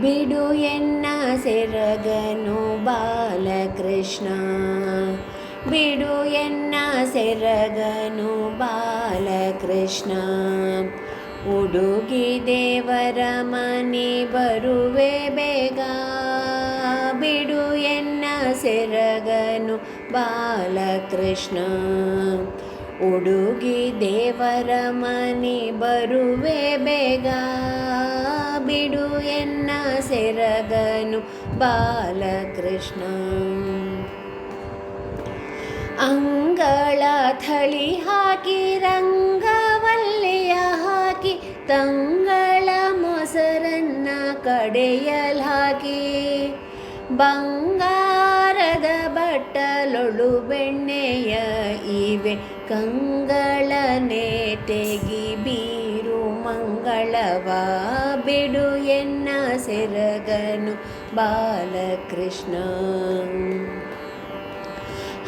ಬಿಡು ಎನ್ನ ಸೆರಗನು ಬಾಲಕೃಷ್ಣ. ಬಿಡು ಎನ್ನ ಸೆರಗನು ಬಾಲಕೃಷ್ಣ. ಹುಡುಗಿ ದೇವರ ಮನೆ ಬರುವೆ ಬೇಗ. ಬಿಡು ಎನ್ನ ಸೆರಗನು ಬಾಲಕೃಷ್ಣ. ಹುಡುಗಿ ದೇವರ ಮನೆ ಬರುವೆ ಬೇಗ. ಬಿಡು ಎನ್ನ ಸೆರಗನು ಬಾಲಕೃಷ್ಣ. ಅಂಗಳ ಥಳಿ ಹಾಕಿ, ರಂಗವಲ್ಲೆಯ ಹಾಕಿ, ತಂಗಳ ಮೊಸರನ್ನ ಕಡೆಯಲ್ ಹಾಕಿ ಬಂಗಾರದ ಬಟ್ಟಲೊಳು ಬೆಣ್ಣೆಯ ಇವೆ, ಕಂಗಳ ನೇಟೆಗಿ ಬೀರು ಮಂಗಳವ ಬಿಡು ಎನ್ನ ಸೆರಗನು ಬಾಲಕೃಷ್ಣ.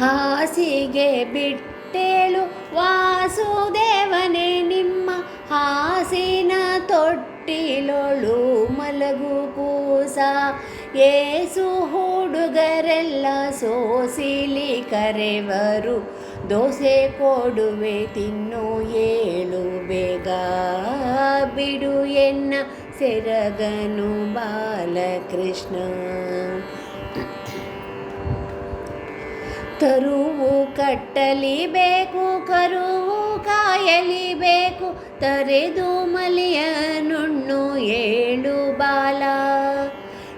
ಹಾಸಿಗೆ ಬಿಟ್ಟೇಳು ವಾಸುದೇವನೇ, ನಿಮ್ಮ ಹಾಸಿನ ತೊಟ್ಟಿಲೊಳು ಮಲಗು ಕೂಸ. ಏಸು ಹುಡುಗರೆಲ್ಲ ಸೋಸಿಲಿ ಕರೆವರು, ದೋಸೆ ಕೊಡುವೆ ತಿನ್ನು, ಏಳು ಬೇಗ ಬಿಡು ಎನ್ನ ಸೆರಗನು ಬಾಲಕೃಷ್ಣ. ತರುವು ಕಟ್ಟಲಿಬೇಕು ಕರುವು ಕಾಯಲಿಬೇಕು ತರೆದು ಮಲಿಯ ನುಣ್ಣು ಏಳು ಬಾಲ.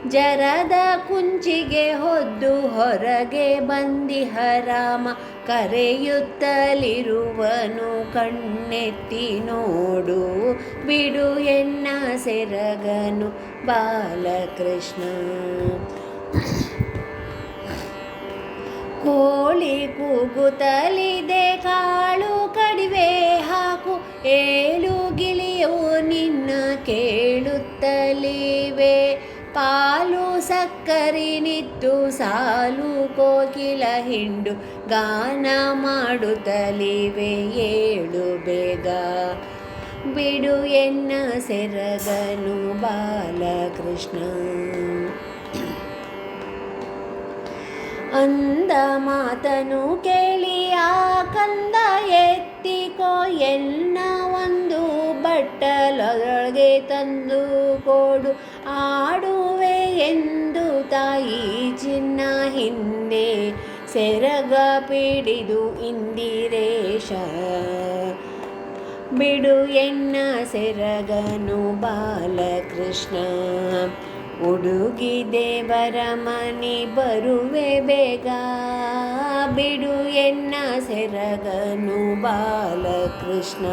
ಜರದ ಕುಂಚಿಗೆ ಹೊದ್ದು ಹೊರಗೆ ಬಂದಿಹರಾಮ ಕರೆಯುತ್ತಲಿರುವನು ಕಣ್ಣೆತ್ತಿ ನೋಡು, ಬಿಡು ಎನ್ನ ಸೆರಗನು ಬಾಲಕೃಷ್ಣ. ಕೋಳಿ ಕೂಗುತ್ತಲಿದೆ, ಕಾಳು ಕಡಿವೆ ಹಾಕು, ಏಳು ಗಿಳಿಯು ಸಕ್ಕರೆ ನಿತ್ತು ಸಾಲು ಕೋಕಿಲ ಹಿಂಡು ಗಾನ ಮಾಡುತ್ತಲಿವೆ ಏಳು ಬೇಗ. ಬಿಡು ಎನ್ನ ಸೆರಗನು ಬಾಲಕೃಷ್ಣ. ಅಂದ ಮಾತನು ಕೇಳಿ ಆ ಕಂದ ಎತ್ತಿಕೋ ಎನ್ನ ಒಂದು ಬಟ್ಟಲೊಳಗೆ ತಂದು ಕೊಡು. ಆಡುವೆ ಎಂದು ತಾಯಿ ಚಿನ್ನ ಹಿಂದೆ ಸೆರಗ ಪಿಡಿದು ಇಂದಿರೇಶ. ಬಿಡು ಎನ್ನ ಸೆರಗನು ಬಾಲಕೃಷ್ಣ. ಉಡುಗಿ ದೇವರ ಮನೆ ಬರುವೆ ಬೇಗ. ಬಿಡು ಎನ್ನ ಸೆರಗನು ಬಾಲಕೃಷ್ಣ.